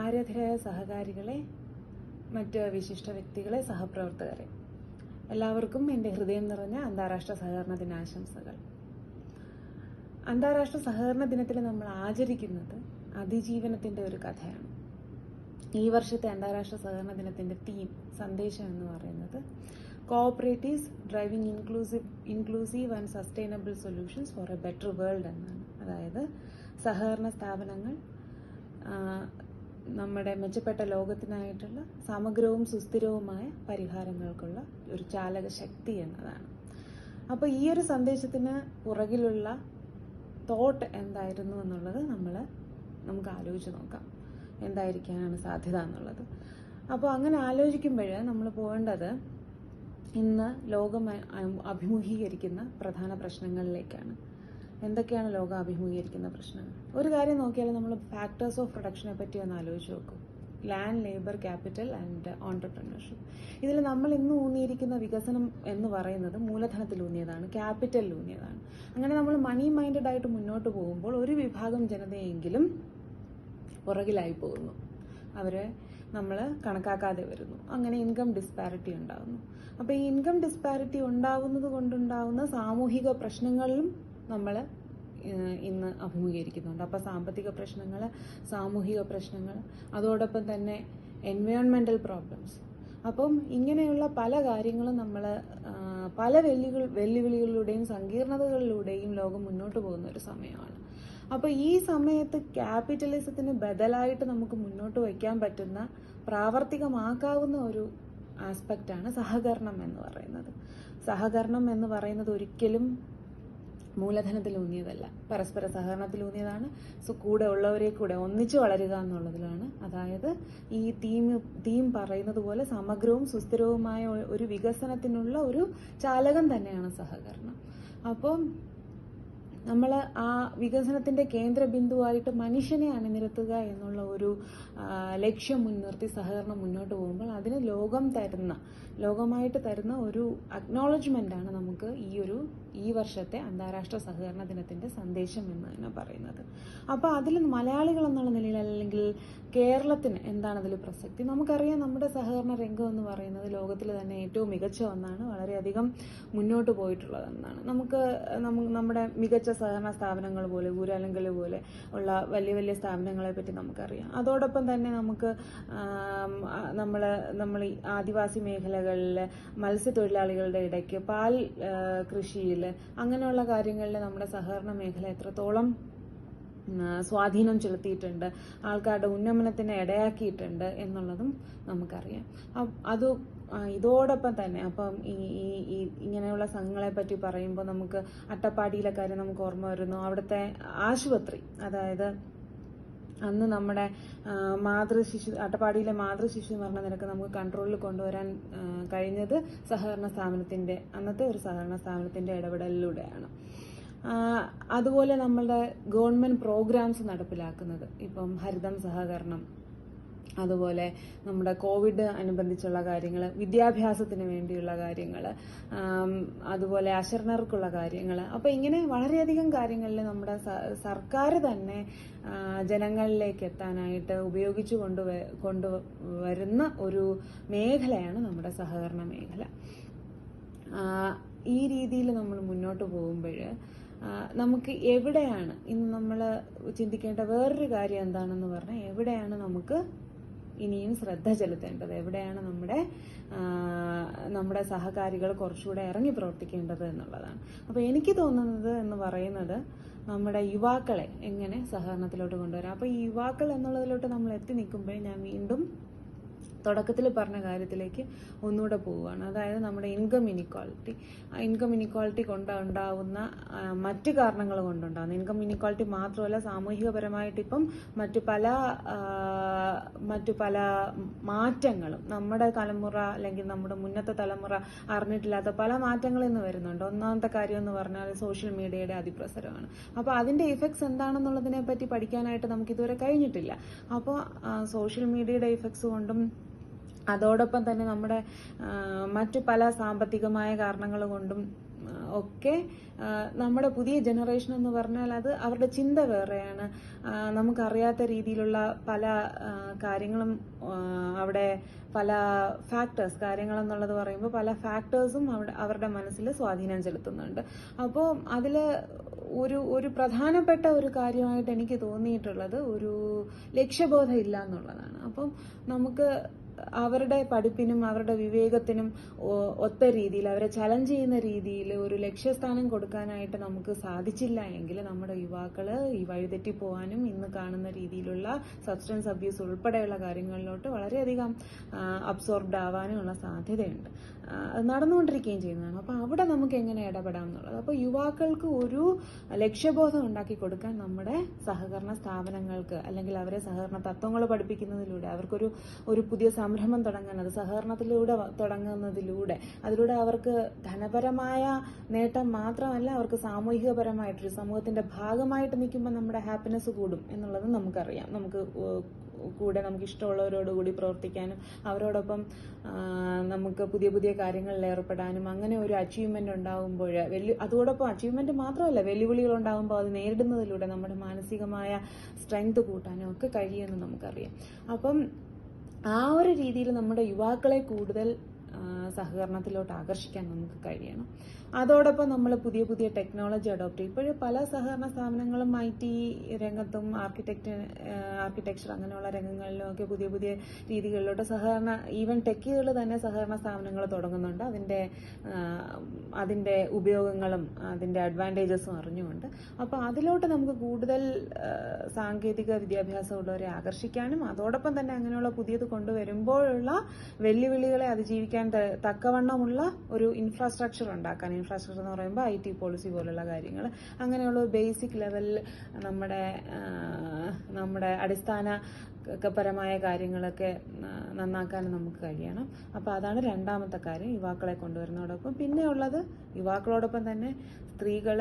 ആരാധരായ സഹകാരികളെ മറ്റ് വിശിഷ്ട വ്യക്തികളെ സഹപ്രവർത്തകരെ. എല്ലാവർക്കും എന്റെ ഹൃദയം നിറഞ്ഞ അന്താരാഷ്ട്ര സഹകരണ ദിനാശംസകൾ. അന്താരാഷ്ട്ര സഹകരണ ദിനത്തിൽ നമ്മൾ ആചരിക്കുന്നത് അതിജീവനത്തിന്റെ ഒരു കഥയാണ്. ഈ വർഷത്തെ അന്താരാഷ്ട്ര സഹകരണ ദിനത്തിന്റെ തീം സന്ദേശം എന്ന് പറയുന്നത് cooperatives driving inclusive inclusive and sustainable solutions for a better world എന്നാണ്. അതായത് സഹകരണ സ്ഥാപനങ്ങൾ നമ്മുടെ മെച്ചപ്പെട്ട ലോകത്തിനായിട്ടുള്ള സമഗ്രവും സുസ്ഥിരവുമായ പരിഹാരങ്ങൾക്കുള്ള ഒരു ചാലക ശക്തി എന്നതാണ്. അപ്പോൾ ഈ ഒരു സന്ദേശത്തിന് പുറകിലുള്ള തോട്ട് എന്തായിരുന്നു എന്നുള്ളത് നമ്മൾ നമുക്ക് ആലോചിച്ച് നോക്കാം. എന്തായിരിക്കാനാണ് സാധ്യത എന്നുള്ളത്. അപ്പോൾ അങ്ങനെ ആലോചിക്കുമ്പോൾ നമ്മൾ പോകേണ്ടത് ഇന്ന് ലോകം അഭിമുഖീകരിക്കുന്ന പ്രധാന പ്രശ്നങ്ങളിലേക്കാണ്. എന്തൊക്കെയാണ് ലോകം അഭിമുഖീകരിക്കുന്ന പ്രശ്നങ്ങൾ? ഒരു കാര്യം നോക്കിയാൽ നമ്മൾ ഫാക്ടേഴ്സ് ഓഫ് പ്രൊഡക്ഷനെ പറ്റി ഒന്ന് ആലോചിച്ച് നോക്കും. Land labour capital and entrepreneurship ഇതിൽ നമ്മൾ ഇന്ന് ഊന്നിയിരിക്കുന്ന വികസനം എന്ന് പറയുന്നത് മൂലധനത്തിലൂന്നിയതാണ് ക്യാപിറ്റലിലൂന്നിയതാണ് അങ്ങനെ നമ്മൾ മണി മൈൻഡഡ് ആയിട്ട് മുന്നോട്ട് പോകുമ്പോൾ ഒരു വിഭാഗം ജനതയെങ്കിലും പുറകിലായി പോകുന്നു. അവരെ നമ്മൾ കണക്കാക്കാതെ വരുന്നു. അങ്ങനെ ഇൻകം ഡിസ്പാരിറ്റി ഉണ്ടാകുന്നു. അപ്പോൾ ഈ ഇൻകം ഡിസ്പാരിറ്റി ഉണ്ടാകുന്നത് കൊണ്ടുണ്ടാകുന്ന സാമൂഹിക പ്രശ്നങ്ങളിലും നമ്മൾ ഇന്ന് അഭിമുഖീകരിക്കുന്നുണ്ട്. അപ്പോൾ സാമ്പത്തിക പ്രശ്നങ്ങൾ സാമൂഹിക പ്രശ്നങ്ങൾ അതോടൊപ്പം തന്നെ എൻവയോൺമെന്റൽ പ്രോബ്ലംസ് അപ്പം ഇങ്ങനെയുള്ള പല കാര്യങ്ങളും നമ്മൾ പല വെല്ലുകൾ വെല്ലുവിളികളിലൂടെയും സങ്കീർണതകളിലൂടെയും ലോകം മുന്നോട്ട് പോകുന്ന ഒരു സമയമാണ്. അപ്പോൾ ഈ സമയത്ത് ക്യാപിറ്റലിസത്തിന് ബദലായിട്ട് നമുക്ക് മുന്നോട്ട് വയ്ക്കാൻ പറ്റുന്ന പ്രാവർത്തികമാക്കാവുന്ന ഒരു ആസ്പെക്റ്റാണ് സഹകരണം എന്ന് പറയുന്നത്. സഹകരണം എന്ന് പറയുന്നത് ഒരിക്കലും മൂലധനത്തിലൂന്നിയതല്ല. പരസ്പര സഹകരണത്തിലൂന്നിയതാണ്. സോ കൂടെ ഉള്ളവരെ കൂടെ ഒന്നിച്ചു വളരുക എന്നുള്ളതിലാണ്. അതായത് ഈ തീം തീം പറയുന്നത് പോലെ സമഗ്രവും സുസ്ഥിരവുമായ ഒരു വികസനത്തിനുള്ള ഒരു ചാലകം തന്നെയാണ് സഹകരണം. അപ്പം നമ്മൾ ആ വികസനത്തിന്റെ കേന്ദ്ര ബിന്ദുവായിട്ട് മനുഷ്യനെ അണിനിരത്തുക എന്നുള്ള ഒരു ലക്ഷ്യം മുൻനിർത്തി സഹകരണം മുന്നോട്ട് പോകുമ്പോൾ അതിന് ലോകം തരുന്ന ലോകമായിട്ട് തരുന്ന ഒരു അക്നോളജ്മെന്റ് ആണ് നമുക്ക് ഈ ഒരു ഈ വർഷത്തെ അന്താരാഷ്ട്ര സഹകരണ ദിനത്തിന്റെ സന്ദേശം എന്ന് തന്നെ പറയുന്നത്. അപ്പോൾ അതിൽ മലയാളികൾ എന്നുള്ള നിലയിൽ അല്ലെങ്കിൽ കേരളത്തിന് എന്താണ് അതിൽ പ്രസക്തി? നമുക്കറിയാം നമ്മുടെ സഹകരണ രംഗം എന്ന് പറയുന്നത് ലോകത്തിൽ തന്നെ ഏറ്റവും മികച്ച ഒന്നാണ്. വളരെയധികം മുന്നോട്ട് പോയിട്ടുള്ളതെന്നാണ്. നമുക്ക് നമ്മുടെ മികച്ച സഹകരണ സ്ഥാപനങ്ങൾ പോലെ ഊരാലങ്കൽ പോലെ ഉള്ള വലിയ വലിയ സ്ഥാപനങ്ങളെ പറ്റി നമുക്കറിയാം. അതോടൊപ്പം തന്നെ നമുക്ക് നമ്മൾ നമ്മൾ ഈ ആദിവാസി മേഖലകളിൽ മത്സ്യത്തൊഴിലാളികളുടെ ഇടയ്ക്ക് പാൽ കൃഷിയിൽ അങ്ങനെയുള്ള കാര്യങ്ങളിൽ നമ്മുടെ സഹകരണ മേഖല എത്രത്തോളം സ്വാധീനം ചെലുത്തിയിട്ടുണ്ട് ആൾക്കാരുടെ ഉന്നമനത്തിന് ഇടയാക്കിയിട്ടുണ്ട് എന്നുള്ളതും നമുക്കറിയാം. അത് ഇതോടൊപ്പം തന്നെ അപ്പം ഈ ഈ ഇങ്ങനെയുള്ള സംഘങ്ങളെ പറ്റി പറയുമ്പോൾ നമുക്ക് അട്ടപ്പാടിയിലെ കാര്യം നമുക്ക് ഓർമ്മ വരുന്നു. അവിടുത്തെ ആശുപത്രി അതായത് അന്ന് നമ്മുടെ മാതൃശിശു അട്ടപ്പാടിയിലെ മാതൃശിശു മരണ നിരക്ക് നമുക്ക് കൺട്രോളിൽ കൊണ്ടുവരാൻ കഴിഞ്ഞത് സഹകരണ സ്ഥാപനത്തിന്റെ അന്നത്തെ ഒരു സഹകരണ സ്ഥാപനത്തിന്റെ ഇടപെടലിലൂടെയാണ്. അതുപോലെ നമ്മളുടെ ഗവൺമെന്റ് പ്രോഗ്രാംസ് നടപ്പിലാക്കുന്നത് ഇപ്പം ഹരിതം സഹകരണം അതുപോലെ നമ്മുടെ കോവിഡ് അനുബന്ധിച്ചുള്ള കാര്യങ്ങൾ വിദ്യാഭ്യാസത്തിന് വേണ്ടിയുള്ള കാര്യങ്ങൾ അതുപോലെ അശരണർക്കുള്ള കാര്യങ്ങൾ അപ്പോൾ ഇങ്ങനെ വളരെയധികം കാര്യങ്ങളിൽ നമ്മുടെ സർക്കാർ തന്നെ ജനങ്ങളിലേക്ക് എത്താനായിട്ട് ഉപയോഗിച്ചു കൊണ്ടു കൊണ്ടുവരുന്ന ഒരു മേഖലയാണ് നമ്മുടെ സഹകരണ മേഖല. ഈ രീതിയിൽ നമ്മൾ മുന്നോട്ട് പോകുമ്പോൾ നമുക്ക് എവിടെയാണ് ഇന്ന് നമ്മൾ ചിന്തിക്കേണ്ട വേറൊരു കാര്യം എന്താണെന്ന് പറഞ്ഞാൽ എവിടെയാണ് നമുക്ക് ഇനിയും ശ്രദ്ധ ചെലുത്തേണ്ടത് എവിടെയാണ് നമ്മുടെ നമ്മുടെ സഹകാരികൾ കുറച്ചുകൂടെ ഇറങ്ങി പ്രവർത്തിക്കേണ്ടത് എന്നുള്ളതാണ്. അപ്പോൾ എനിക്ക് തോന്നുന്നത് എന്ന് പറയുന്നത് നമ്മുടെ യുവാക്കളെ എങ്ങനെ സഹകരണത്തിലോട്ട് കൊണ്ടുവരാം. അപ്പോൾ ഈ യുവാക്കൾ എന്നുള്ളതിലോട്ട് നമ്മൾ എത്തി നിൽക്കുമ്പോൾ ഞാൻ വീണ്ടും തുടക്കത്തിൽ പറഞ്ഞ കാര്യത്തിലേക്ക് ഒന്നുകൂടെ പോവുകയാണ്. അതായത് നമ്മുടെ ഇൻകം ഇനിക്വാളിറ്റി ആ ഇൻകം ഇനിക്വാളിറ്റി കൊണ്ട് ഉണ്ടാവുന്ന മറ്റ് കാരണങ്ങൾ കൊണ്ടുണ്ടാകുന്ന ഇൻകം ഇനിക്വാളിറ്റി മാത്രമല്ല സാമൂഹികപരമായിട്ട് ഇപ്പം മറ്റു പല മറ്റു പല മാറ്റങ്ങളും നമ്മുടെ തലമുറ അല്ലെങ്കിൽ നമ്മുടെ മുന്നത്തെ തലമുറ അറിഞ്ഞിട്ടില്ലാത്ത പല മാറ്റങ്ങൾ ഇന്ന് വരുന്നുണ്ട്. ഒന്നാമത്തെ കാര്യം എന്ന് പറഞ്ഞാൽ സോഷ്യൽ മീഡിയയുടെ അതിപ്രസരമാണ്. അപ്പോൾ അതിന്റെ ഇഫക്ട്സ് എന്താണെന്നുള്ളതിനെ പറ്റി പഠിക്കാനായിട്ട് നമുക്ക് ഇതുവരെ കഴിഞ്ഞിട്ടില്ല. അപ്പോൾ സോഷ്യൽ മീഡിയയുടെ ഇഫക്ട്സ് കൊണ്ടും അതോടൊപ്പം തന്നെ നമ്മുടെ മറ്റു പല സാമ്പത്തികമായ കാരണങ്ങൾ കൊണ്ടും ഒക്കെ നമ്മുടെ പുതിയ ജനറേഷൻ എന്ന് പറഞ്ഞാൽ അത് അവരുടെ ചിന്ത വേറെയാണ്. നമുക്കറിയാത്ത രീതിയിലുള്ള പല കാര്യങ്ങളും അവിടെ പല ഫാക്ടേഴ്സ് കാര്യങ്ങൾ എന്നുള്ളത് പറയുമ്പോൾ പല ഫാക്ടേഴ്സും അവിടെ അവരുടെ മനസ്സിൽ സ്വാധീനം ചെലുത്തുന്നുണ്ട്. അപ്പോൾ അതിൽ ഒരു ഒരു പ്രധാനപ്പെട്ട ഒരു കാര്യമായിട്ട് എനിക്ക് തോന്നിയിട്ടുള്ളത് ഒരു ലക്ഷ്യബോധം ഇല്ല എന്നുള്ളതാണ്. അപ്പം നമുക്ക് അവരുടെ പഠിപ്പിനും അവരുടെ വിവേകത്തിനും ഒത്ത രീതിയിൽ അവരെ ചലഞ്ച് ചെയ്യുന്ന രീതിയിൽ ഒരു ലക്ഷ്യസ്ഥാനം കൊടുക്കാനായിട്ട് നമുക്ക് സാധിച്ചില്ല എങ്കിൽ നമ്മുടെ യുവാക്കൾ ഈ വഴിതെറ്റി പോകാനും ഇന്ന് കാണുന്ന രീതിയിലുള്ള സബ്സ്റ്റൻസ് അബ്യൂസ് ഉൾപ്പെടെയുള്ള കാര്യങ്ങളിലോട്ട് വളരെയധികം അബ്സോർബ്ഡ് ആവാനുമുള്ള സാധ്യതയുണ്ട്. നടന്നുകൊണ്ടിരിക്കുകയും ചെയ്യുന്നതാണ്. അപ്പോൾ അവിടെ നമുക്ക് എങ്ങനെ ഇടപെടാം എന്നുള്ളത്. അപ്പോൾ യുവാക്കൾക്ക് ഒരു ലക്ഷ്യബോധം ഉണ്ടാക്കി കൊടുക്കാൻ നമ്മുടെ സഹകരണ സ്ഥാപനങ്ങൾക്ക് അല്ലെങ്കിൽ അവരെ സഹകരണ തത്വങ്ങൾ പഠിപ്പിക്കുന്നതിലൂടെ അവർക്കൊരു ഒരു പുതിയ സംരംഭം തുടങ്ങാൻ അത് സഹകരണത്തിലൂടെ തുടങ്ങുന്നതിലൂടെ അതിലൂടെ അവർക്ക് ധനപരമായ നേട്ടം മാത്രമല്ല അവർക്ക് സാമൂഹികപരമായിട്ടൊരു സമൂഹത്തിന്റെ ഭാഗമായിട്ട് നിൽക്കുമ്പോൾ നമ്മുടെ ഹാപ്പിനെസ് കൂടും എന്നുള്ളത് നമുക്കറിയാം. നമുക്ക് കൂടെ നമുക്ക് ഇഷ്ടമുള്ളവരോട് കൂടി പ്രവർത്തിക്കാനും അവരോടൊപ്പം നമുക്ക് പുതിയ പുതിയ കാര്യങ്ങളിൽ ഏർപ്പെടാനും അങ്ങനെ ഒരു അച്ചീവ്മെന്റ് ഉണ്ടാകുമ്പോൾ വെല്ലു അതോടൊപ്പം അച്ചീവ്മെന്റ് മാത്രമല്ല വെല്ലുവിളികൾ ഉണ്ടാകുമ്പോൾ അത് നേരിടുന്നതിലൂടെ നമ്മുടെ മാനസികമായ സ്ട്രെങ്ത് കൂട്ടാനും ഒക്കെ കഴിയുമെന്ന് നമുക്കറിയാം. അപ്പം ആ ഒരു രീതിയിൽ നമ്മുടെ യുവാക്കളെ കൂടുതൽ സഹകരണത്തിലോട്ട് ആകർഷിക്കാൻ നമുക്ക് കഴിയണം. അതോടൊപ്പം നമ്മൾ പുതിയ പുതിയ ടെക്നോളജി അഡോപ്റ്റ് ചെയ്യും. ഇപ്പോഴും പല സഹകരണ സ്ഥാപനങ്ങളും ഐ ടി രംഗത്തും ആർക്കിടെക്ട് ആർക്കിടെക്ചർ അങ്ങനെയുള്ള രംഗങ്ങളിലും ഒക്കെ പുതിയ പുതിയ രീതികളിലോട്ട് സഹകരണ ഈവൻ ടെക്കുകൾ തന്നെ സഹകരണ സ്ഥാപനങ്ങൾ തുടങ്ങുന്നുണ്ട്. അതിന്റെ അതിന്റെ ഉപയോഗങ്ങളും അതിന്റെ അഡ്വാന്റേജസും അറിഞ്ഞുകൊണ്ട്. അപ്പോൾ അതിലോട്ട് നമുക്ക് കൂടുതൽ സാങ്കേതിക വിദ്യാഭ്യാസമുള്ളവരെ ആകർഷിക്കാനും അതോടൊപ്പം തന്നെ അങ്ങനെയുള്ള പുതിയത് കൊണ്ടുവരുമ്പോഴുള്ള വെല്ലുവിളികളെ അതിജീവിക്കാൻ തക്കവണ്ണമുള്ള ഒരു ഇൻഫ്രാസ്ട്രക്ചർ ഉണ്ടാക്കാൻ ഇൻഫ്രാസ്ട്രക്ചർ എന്ന് പറയുമ്പോൾ ഐ ടി പോളിസി പോലുള്ള കാര്യങ്ങൾ. അങ്ങനെയുള്ള ബേസിക് ലെവലിൽ നമ്മുടെ നമ്മുടെ അടിസ്ഥാന പരമായ കാര്യങ്ങളൊക്കെ നന്നാക്കാൻ നമുക്ക് കഴിയണം. അപ്പോൾ അതാണ് രണ്ടാമത്തെ കാര്യം യുവാക്കളെ കൊണ്ടുവരുന്നതോടൊപ്പം. പിന്നെ ഉള്ളത് യുവാക്കളോടൊപ്പം തന്നെ സ്ത്രീകൾ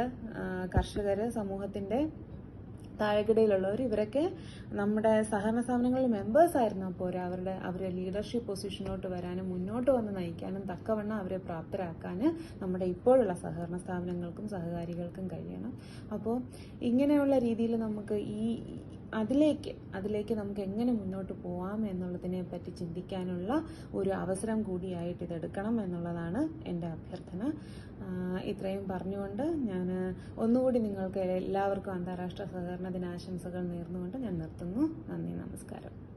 കർഷകർ സമൂഹത്തിന്റെ താഴെക്കിടയിലുള്ളവർ ഇവരൊക്കെ നമ്മുടെ സഹകരണ സ്ഥാപനങ്ങളിൽ മെമ്പേഴ്സ് ആയിരുന്നാൽ പോരാ അവരുടെ അവരെ ലീഡർഷിപ്പ് പൊസിഷനിലോട്ട് വരാനും മുന്നോട്ട് വന്ന് നയിക്കാനും തക്കവണ്ണം അവരെ പ്രാപ്തരാക്കാൻ നമ്മുടെ ഇപ്പോഴുള്ള സഹകരണ സ്ഥാപനങ്ങൾക്കും സഹകാരികൾക്കും കഴിയണം. അപ്പോൾ ഇങ്ങനെയുള്ള രീതിയിൽ നമുക്ക് ഈ അതിലേക്ക് അതിലേക്ക് നമുക്ക് എങ്ങനെ മുന്നോട്ട് പോവാം എന്നുള്ളതിനെ പറ്റി ചിന്തിക്കാനുള്ള ഒരു അവസരം കൂടിയായിട്ട് ഇതെടുക്കണം എന്നുള്ളതാണ് എന്റെ അഭ്യർത്ഥന. ഇത്രയും പറഞ്ഞുകൊണ്ട് ഞാൻ ഒന്നുകൂടി നിങ്ങൾക്ക് എല്ലാവർക്കും അന്താരാഷ്ട്ര സഹകരണ ദിനാശംസകൾ നേർന്നുകൊണ്ട് ഞാൻ നിർത്തുന്നു. നന്ദി നമസ്കാരം.